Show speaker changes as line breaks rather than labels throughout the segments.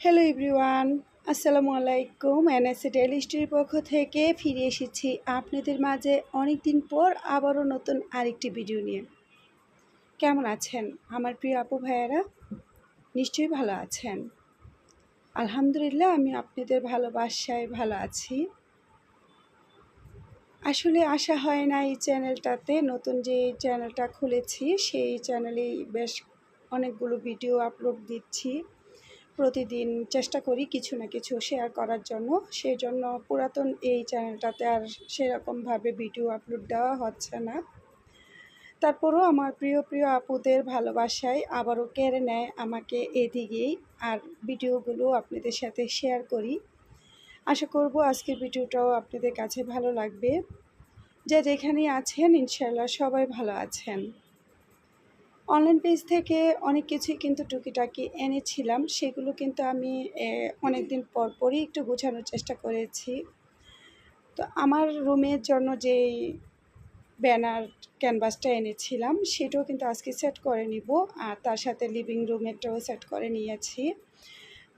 Hello everyone আসসালামু আলাইকুম NSC daily স্টোরির পক্ষ থেকে ফিরে এসেছি আপনাদের মাঝে অনেক দিন পর আবারও নতুন আরেকটি ভিডিও নিয়ে। কেমন আছেন? আমার প্রিয় আপু ভাইয়ারা, নিশ্চয়ই ভালো আছেন? আলহামদুলিল্লাহ, আমি আপনাদের ভালোবাসায় ভালো আছি। আসলে আশা হয় না এই চ্যানেলটাতে নতুন যে চ্যানেলটা খুলেছি, সেই চ্যানেলেই বেশ অনেকগুলো ভিডিও আপলোড দিচ্ছি। প্রতিদিন চেষ্টা করি কিছু না কিছু শেয়ার করার জন্য। সেই জন্য পুরাতন এই চ্যানেলটাতে আর সেরকমভাবে ভিডিও আপলোড দেওয়া হচ্ছে না। তারপরও আমার প্রিয় প্রিয় আপুদের ভালোবাসায় আবারও কেড়ে নেয় আমাকে এদিকেই আর ভিডিওগুলো আপনাদের সাথে শেয়ার করি। আশা করব আজকের ভিডিওটাও আপনাদের কাছে ভালো লাগবে। যে যেখানেই আছেন ইনশাল্লাহ সবাই ভালো আছেন। অনলাইন পেজ থেকে অনেক কিছুই কিন্তু টুকিটাকি এনেছিলাম। সেগুলো কিন্তু আমি অনেক দিন পর পরই একটু গোছানোর চেষ্টা করেছি। তো আমার রুমের জন্য যেই ব্যানার ক্যানভাসটা এনেছিলাম, সেটাও কিন্তু আজকে সেট করে নিব। আর তার সাথে লিভিং রুমেরটাও সেট করে নিয়েছি।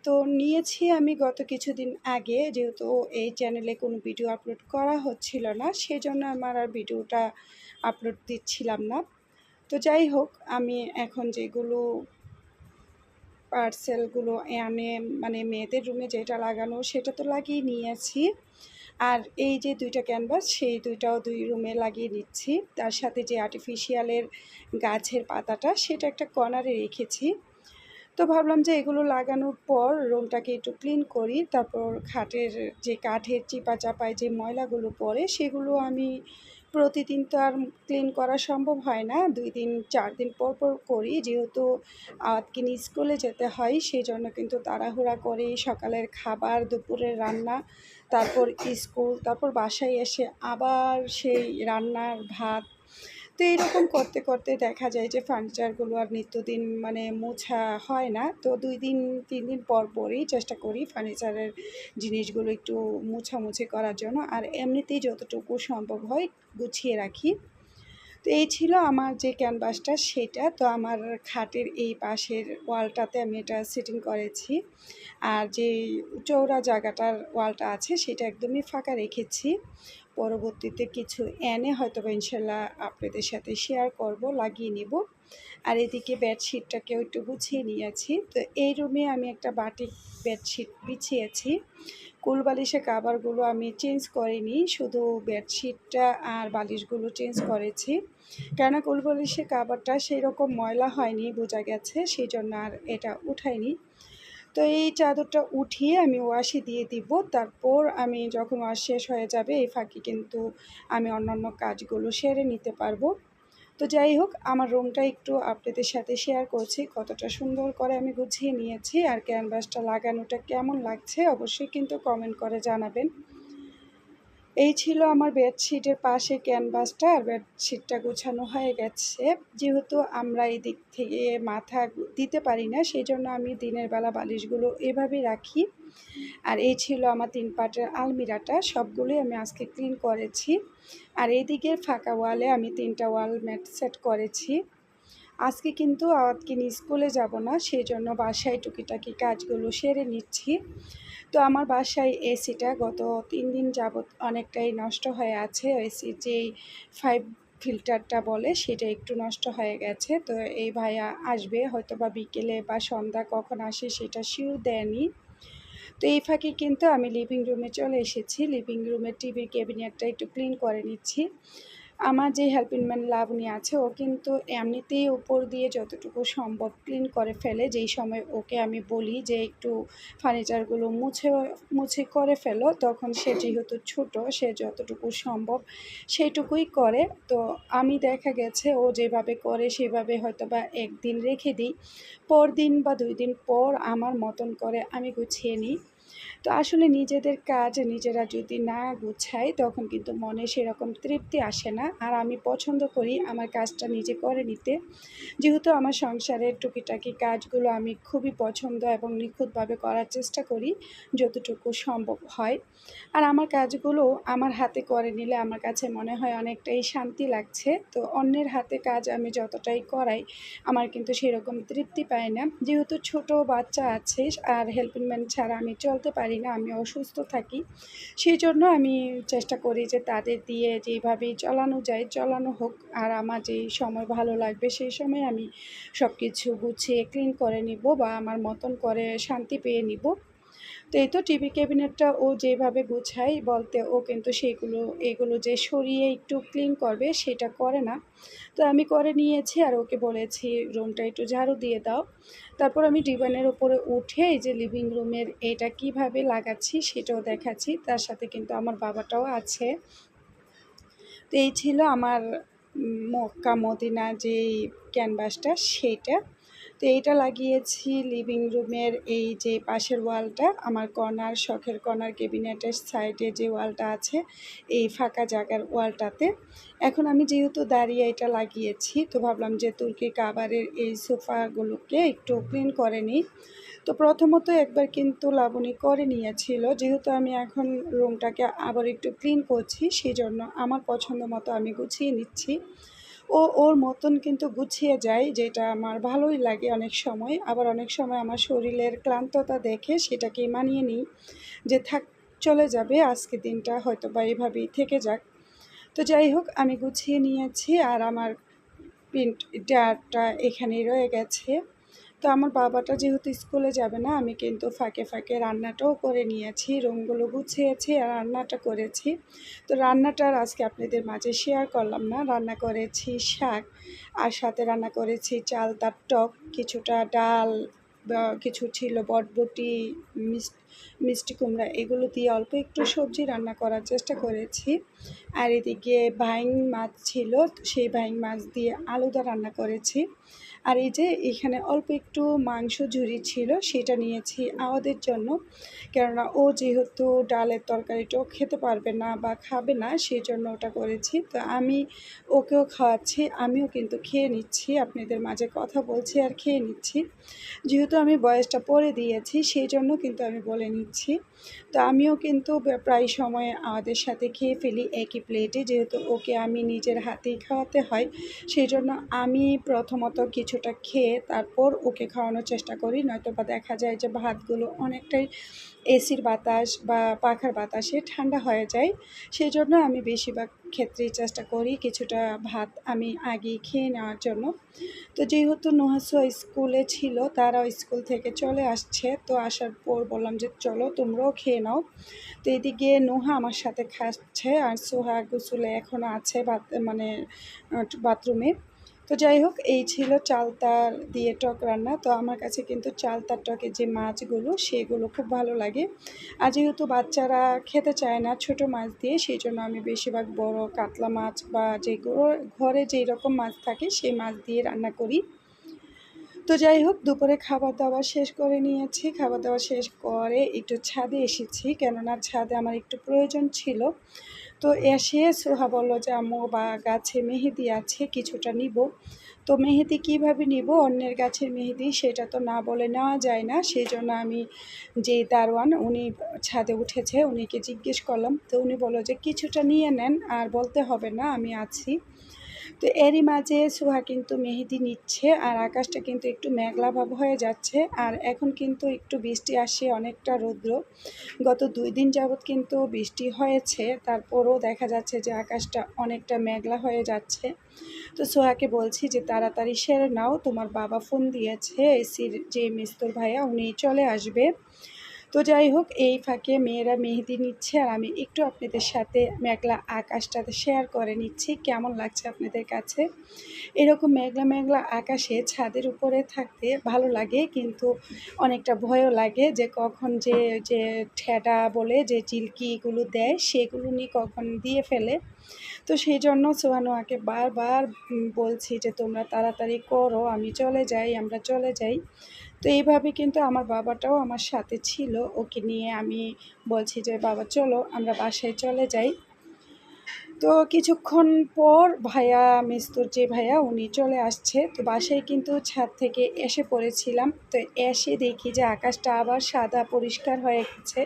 তো নিয়েছি আমি গত কিছুদিন আগে, যেহেতু এই চ্যানেলে কোনো ভিডিও আপলোড করা হচ্ছিল না, সেজন্য আমার আর ভিডিওটা আপলোড দিচ্ছিলাম না। তো যাই হোক, আমি এখন যেগুলো পার্সেলগুলো এনে মানে মেয়েদের রুমে যেটা লাগানো সেটা তো লাগিয়ে নিয়েছি। আর এই যে দুইটা ক্যানভাস সেই দুইটাও দুই রুমে লাগিয়ে নিচ্ছি। তার সাথে যে আর্টিফিশিয়ালের গাছের পাতাটা, সেটা একটা কর্নারে রেখেছি। তো ভাবলাম যে এগুলো লাগানোর পর রুমটাকে একটু ক্লিন করি। তারপর খাটের যে কাঠের চিপা চাপায় যে ময়লাগুলো পড়ে, সেগুলো আমি প্রতিদিন তো আর ক্লিন করা সম্ভব হয় না। দুই দিন, চার দিন পর পর করি। যেহেতু আজকে স্কুলে যেতে হয় সেই জন্য কিন্তু তাড়াহুড়া করি। সকালের খাবার, দুপুরের রান্না, তারপর স্কুল, তারপর বাসায় এসে আবার সেই রান্নার ভাত তো এইরকম করতে করতে দেখা যায় যে ফার্নিচারগুলো আর নিত্যদিন মানে মোছা হয় না। তো দুই দিন, তিন দিন পর পরই চেষ্টা করি ফার্নিচারের জিনিসগুলো একটু মুছামুছি করার জন্য। আর এমনিতেই যতটুকু সম্ভব হয় গুছিয়ে রাখি। তো এই ছিল আমার যে ক্যানভাসটা সেটা। তো আমার খাটের এই পাশের ওয়ালটাতে আমি এটা সেটিং করেছি। আর যে চৌড়া জায়গাটার ওয়ালটা আছে, সেটা একদমই ফাঁকা রেখেছি। পরবর্তীতে কিছু এনে হয়তো বা ইনশাল্লাহ আপনাদের সাথে শেয়ার করব, লাগিয়ে নেব। আর এদিকে বেডশিটটাকেও একটু গুছিয়ে নিয়েছি। তো এই রুমে আমি একটা বাটিক বেডশিট বিছিয়েছি। কুল বালিশের কাবারগুলো আমি চেঞ্জ করিনি, শুধু বেডশিটটা আর বালিশগুলো চেঞ্জ করেছি। কেননা কুল বালিশের কাবারটা সেই রকম ময়লা হয়নি, বোঝা গেছে, সেই জন্য আর এটা উঠাইনি। তো এই চাদরটা উঠিয়ে আমি ওয়াশে দিয়ে দিব। তারপর আমি যখন ওয়াশ শেষ হয়ে যাবে, এই ফাঁকি কিন্তু আমি অন্যান্য কাজগুলো সেরে নিতে পারব। তো যাই হোক, আমার রুমটা একটু আপনাদের সাথে শেয়ার করছি। কতটা সুন্দর করে আমি গুছিয়ে নিয়েছি আর ক্যানভাসটা লাগানোটা কেমন লাগছে অবশ্যই কিন্তু কমেন্ট করে জানাবেন। এই ছিল আমার বেডশিটের পাশে ক্যানভাসটা, আর বেডশিটটা গোছানো হয়ে গেছে। যেহেতু আমরা এই দিক থেকে মাথা দিতে পারি না, সেই জন্য আমি দিনের বেলা বালিশগুলো এভাবে রাখি। আর এই ছিল আমার তিন পাটের আলমিরাটা, সবগুলোই আমি আজকে ক্লিন করেছি। আর এই দিকের ফাঁকা ওয়ালে আমি তিনটা ওয়াল ম্যাট সেট করেছি। আজকে কিন্তু আওয়াতকিনি স্কুলে যাব না সেই জন্য বাসায় টুকিটাকি কাজগুলো সেরে নিচ্ছি। তো আমার বাসায় এসিটা গত তিন দিন যাবৎ অনেকটাই নষ্ট হয়ে আছে। এসি যেই ফাইভ ফিল্টারটা বলে, সেটা একটু নষ্ট হয়ে গেছে। তো এই ভাইয়া আসবে হয়তো বা বিকেলে বা সন্ধ্যা কখন আসে সেটা শিউ দেয়নি। তো এই ফাঁকে কিন্তু আমি লিভিং রুমে চলে এসেছি। লিভিং রুমের টিভির ক্যাবিনেটটা একটু ক্লিন করে নিচ্ছি। আমার যে হেল্পিং ম্যান লাভনি আছে, ও কিন্তু এমনিতেই উপর দিয়ে যতটুকু সম্ভব ক্লিন করে ফেলে। যেই সময় ওকে আমি বলি যে একটু ফার্নিচারগুলো মুছে মুছে করে ফেলো, তখন সে যেহেতু ছোট, সে যতটুকু সম্ভব সেইটুকুই করে। তো আমি দেখা গেছে ও যেভাবে করে, সেভাবে হয়তো বা একদিন রেখে দিই। পর দিন বা দুই দিন পর আমার মতন করে আমি গুছিয়ে নিই। তো আসলে নিজেদের কাজ নিজেরা যদি না গুছাই তখন কিন্তু মনে সেরকম তৃপ্তি আসে না। আর আমি পছন্দ করি আমার কাজটা নিজে করে নিতে। যেহেতু আমার সংসারের টুকিটাকি কাজগুলো আমি খুবই পছন্দ এবং নিখুঁতভাবে করার চেষ্টা করি, যতটুকু সম্ভব হয়। আর আমার কাজগুলো আমার হাতে করে নিলে আমার কাছে মনে হয় অনেকটাই শান্তি লাগছে। তো অন্যের হাতে কাজ আমি যতটাই করাই, আমার কিন্তু সেরকম তৃপ্তি পায় না। যেহেতু ছোট বাচ্চা আছে, আর হেল্পিং ম্যান ছাড়া আমি চলতে পারি না, আমি অসুস্থ থাকি। সেই জন্য আমি চেষ্টা করি যে তাদের দিয়ে যেভাবেই চলানো যায়, চলানো হোক। আর আমার যেই সময় ভালো লাগবে সেই সময় আমি সব কিছু গুছিয়ে ক্লিন করে নিব বা আমার মতন করে শান্তি পেয়ে নিব। তো এই তো টিভি ক্যাবিনেটটা ও যেভাবে গুছাই বলতে ও কিন্তু সেগুলো এগুলো যে সরিয়ে একটু ক্লিন করবে সেটা করে না। তো আমি করে নিয়েছি আর ওকে বলেছি, রুমটা একটু ঝাড়ু দিয়ে দাও। তারপর আমি ডিভানের উপরে উঠে এই যে লিভিং রুমের এটা কীভাবে লাগাচ্ছি সেটাও দেখাচ্ছি। তার সাথে কিন্তু আমার বাবাটাও আছে। তো এই ছিল আমার মক্কা মদিনা যেই ক্যানভাসটা সেইটা। তো এইটা লাগিয়েছি লিভিং রুমের এই যে পাশের ওয়ালটা, আমার কর্নার শখের কর্নার কেবিনেটের সাইডে যে ওয়ালটা আছে, এই ফাঁকা জায়গার ওয়ালটাতে। এখন আমি যেহেতু দাঁড়িয়ে এটা লাগিয়েছি, তো ভাবলাম যে তুর্কি কাবারের এই সোফাগুলোকে একটু ক্লিন করে নিই। তো প্রথমত একবার কিন্তু লাবণী করে নিয়েছিল, যেহেতু আমি এখন রুমটাকে আবার একটু ক্লিন করছি সেই জন্য আমার পছন্দ মতো আমি গুছিয়ে নিচ্ছি। ও ওর মতন কিন্তু গুছিয়ে যায়, যেটা আমার ভালোই লাগে অনেক সময়। আবার অনেক সময় আমার শরীরের ক্লান্ততা দেখে সেটাকে মানিয়ে নিই, যে থাক, চলে যাবে, আজকে দিনটা হয়তো বা এভাবেই থেকে যাক। তো যাই হোক, আমি গুছিয়ে নিয়েছি আর আমার প্রিন্ট ডারটা এখানেই রয়ে গেছে। তো আমার বাবাটা যেহেতু স্কুলে যাবে না, আমি কিন্তু ফাঁকে ফাঁকে রান্নাটাও করে নিয়েছি, রঙগুলো গুছিয়েছি আর রান্নাটা করেছি। তো রান্নাটার আজকে আপনাদের মাঝে শেয়ার করলাম না। রান্না করেছি শাক আর সাথে রান্না করেছি চাল, তার টক, কিছুটা ডাল কিছু ছিল বটবটি মিষ্টি কুমড়া, এগুলো দিয়ে অল্প একটু সবজি রান্না করার চেষ্টা করেছি। আর এদিকে ভাইং মাছ ছিল সেই ভাইং মাছ দিয়ে আলুদা রান্না করেছি। আর এই যে এখানে অল্প একটু মাংস ঝুরি ছিল, সেটা নিয়েছি আমাদের জন্য। কেননা ও যেহেতু ডালের তরকারিটাও খেতে পারবে না বা খাবে না, সেই জন্য ওটা করেছি। তো আমি ওকেও খাওয়াচ্ছি, আমিও কিন্তু খেয়ে নিচ্ছি, আপনাদের মাঝে কথা বলছি আর খেয়ে নিচ্ছি। যেহেতু আমি বয়সটা পরে দিয়েছি, সেই জন্য কিন্তু আমি বলে নিচ্ছি। তো আমিও কিন্তু প্রায় সময় আমাদের সাথে খেয়ে ফেলি একই প্লেটে যেহেতু ওকে আমি নিজের হাতেই খাওয়াতে হয় সেই জন্য আমি প্রথমত কিছুটা খেয়ে তারপর ওকে খাওয়ানোর চেষ্টা করি। নয়তো বা দেখা যায় যে ভাতগুলো অনেকটাই এসির বাতাস বা পাখার বাতাসে ঠান্ডা হয়ে যায়। সেই জন্য আমি বেশিরভাগ ক্ষেত্রেই চেষ্টা করি কিছুটা ভাত আমি আগে খেয়ে নেওয়ার জন্য। তো যেহেতু নোহাসো স্কুলে ছিল, তারাও স্কুল থেকে চলে আসছে, তো আসার পর বললাম যে, চলো, তোমরাও খেয়ে নাও। তো এদিকে নোহা আমার সাথে খাচ্ছে আর সোহা গুসুলে এখনও আছে মানে বাথরুমে। তো যাই হোক, এই ছিল চালতার দিয়ে টক রান্না। তো আমার কাছে কিন্তু চালতার টকে যে মাছগুলো, সেগুলো খুব ভালো লাগে। আর যেহেতু বাচ্চারা খেতে চায় না ছোট মাছ দিয়ে, সেই জন্য আমি বেশিরভাগ বড় কাতলা মাছ বা যেগুলো ঘরে যেই রকম মাছ থাকে, সেই মাছ দিয়ে রান্না করি। তো যাই হোক, দুপুরে খাবার দাবার শেষ করে নিয়েছি। খাবার দাবার শেষ করে একটু ছাদে এসেছি, কেননা ছাদে আমার একটু প্রয়োজন ছিল। তো এসে সোহা বলল যে, আম্মু, বা গাছে মেহেদি আছে, কিছুটা নিব। তো মেহেদি কীভাবে নিব? অন্যের গাছের মেহেদি সেটা তো না বলে নেওয়া যায় না। সেই জন্য আমি যে দারোয়ান, উনি ছাদে উঠেছে, উনিকে জিজ্ঞেস করলাম। তো উনি বলল যে, কিছুটা নিয়ে নেন, আর বলতে হবে না, আমি আছি। তো এরই মাঝে সুহা কিন্তু মেহেদি নিচ্ছে আর আকাশটা কিন্তু একটু মেঘলা ভাব হয়ে যাচ্ছে আর এখন কিন্তু একটু বৃষ্টি আসে, অনেকটা রৌদ্র। গত দুই দিন যাবৎ কিন্তু বৃষ্টি হয়েছে, তারপরও দেখা যাচ্ছে যে আকাশটা অনেকটা মেঘলা হয়ে যাচ্ছে। তো সোহাকে বলছি যে তাড়াতাড়ি সেরে নাও, তোমার বাবা ফোন দিয়েছে এসির যে মিস্তর ভাইয়া উনি চলে আসবে। তো যাই হোক, এই ফাঁকে মেয়েরা মেহেদি নিচ্ছে আর আমি একটু আপনাদের সাথে মেঘলা আকাশটাতে শেয়ার করে নিচ্ছি। কেমন লাগছে আপনাদের কাছে? এরকম মেঘলা মেঘলা আকাশে ছাদের উপরে থাকতে ভালো লাগে, কিন্তু অনেকটা ভয়ও লাগে যে কখন যে যে ঠেডা বলে যে চিলকিগুলো দেয়, সেগুলো নিয়ে কখন দিয়ে ফেলে। তো সেই জন্য সোহানোয়াকে বারবার বলছি যে, তোমরা তাড়াতাড়ি করো, আমি চলে যাই, আমরা চলে যাই। তো এইভাবে কিন্তু আমার বাবাটাও আমার সাথে ছিল। ওকে নিয়ে আমি বলছি যে, বাবা, চলো, আমরা বাসায় চলে যাই। তো কিছুক্ষণ পর ভাইয়া, মিস্তুর যে ভাইয়া, উনি চলে আসছে। তো বাসায় কিন্তু ছাদ থেকে এসে পড়েছিলাম। তো এসে দেখি যে আকাশটা আবার সাদা, পরিষ্কার হয়ে গেছে।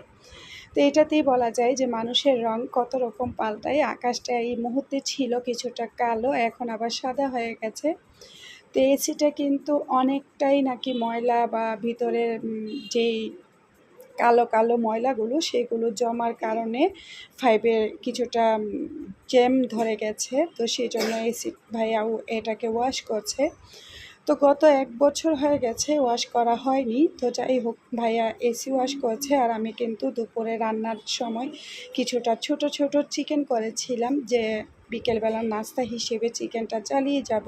তো এটাতেই বলা যায় যে, মানুষের রং কত রকম পাল্টায়। আকাশটা এই মুহূর্তে ছিল কিছুটা কালো, এখন আবার সাদা হয়ে গেছে। তো এসিটা কিন্তু অনেকটাই নাকি ময়লা বা ভিতরের উম, যেই কালো কালো ময়লাগুলো সেগুলো জমার কারণে ফাইভের কিছুটা জ্যাম ধরে গেছে। তো সেই জন্য এসি ভাইয়া এটাকে ওয়াশ করছে। তো গত এক বছর হয়ে গেছে ওয়াশ করা হয়নি। তো যাই হোক ভাইয়া এসি ওয়াশ করছে আর আমি কিন্তু দুপুরে রান্নার সময় কিছুটা ছোট ছোট চিকেন করেছিলাম যে বিকেলবেলার নাস্তা হিসেবে চিকেনটা চালিয়ে যাব।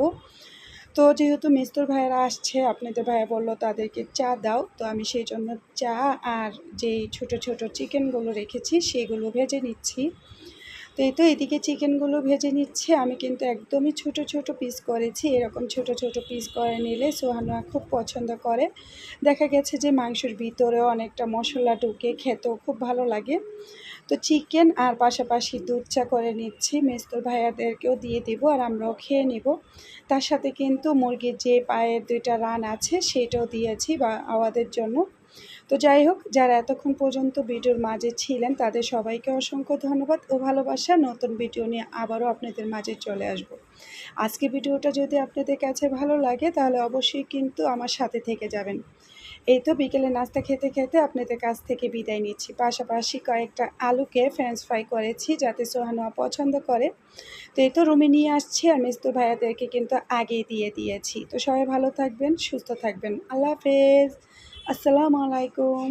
তো যেহেতু মিস্তুর ভাইয়েরা আসছে, আপনাদের ভাইয়া বলল তাদেরকে চা দাও, তো আমি সেই জন্য চা আর যেই ছোট ছোট চিকেনগুলো রেখেছি সেগুলো ভেজে নিচ্ছি। তো এই তো এদিকে চিকেনগুলো ভেজে নিচ্ছে, আমি কিন্তু একদমই ছোট ছোট পিস করেছি, এরকম ছোট ছোট পিস করে নিলে সোহানুয়া খুব পছন্দ করে। দেখা গেছে যে মাংসের ভিতরেও অনেকটা মশলা ঢুকে খেতেও খুব ভালো লাগে। তো চিকেন আর পাশাপাশি দুধ চা করে নিচ্ছি। মেস্তুর ভাইয়াদেরকেও দিয়ে দিব আর আমরাও খেয়ে নেব। তার সাথে কিন্তু মুরগির যে পায়ের দুইটা রান আছে, সেটাও দিয়েছি বা আওয়াদের জন্য। তো যাই হোক, যারা এতক্ষণ পর্যন্ত ভিডিওর মাঝে ছিলেন, তাদের সবাইকে অসংখ্য ধন্যবাদ ও ভালোবাসা। নতুন ভিডিও নিয়ে আবারও আপনাদের মাঝে চলে আসব। আজকে ভিডিওটা যদি আপনাদের কাছে ভালো লাগে, তাহলে অবশ্যই কিন্তু আমার সাথে থেকে যাবেন। এই তো বিকেলে নাস্তা খেতে খেতে আপনাদের কাছ থেকে বিদায় নিচ্ছি। পাশাপাশি কয়েকটা আলুকে ফ্রেঞ্চ ফ্রাই করেছি, যাতে সোহানোয়া পছন্দ করে। তো এই তো রুমে নিয়ে আসছি আর মিস্তুর ভাইয়াদেরকে কিন্তু আগেই দিয়ে দিয়েছি। তো সবাই ভালো থাকবেন, সুস্থ থাকবেন। আল্লাহ হাফেজ। আসসালামু আলাইকুম।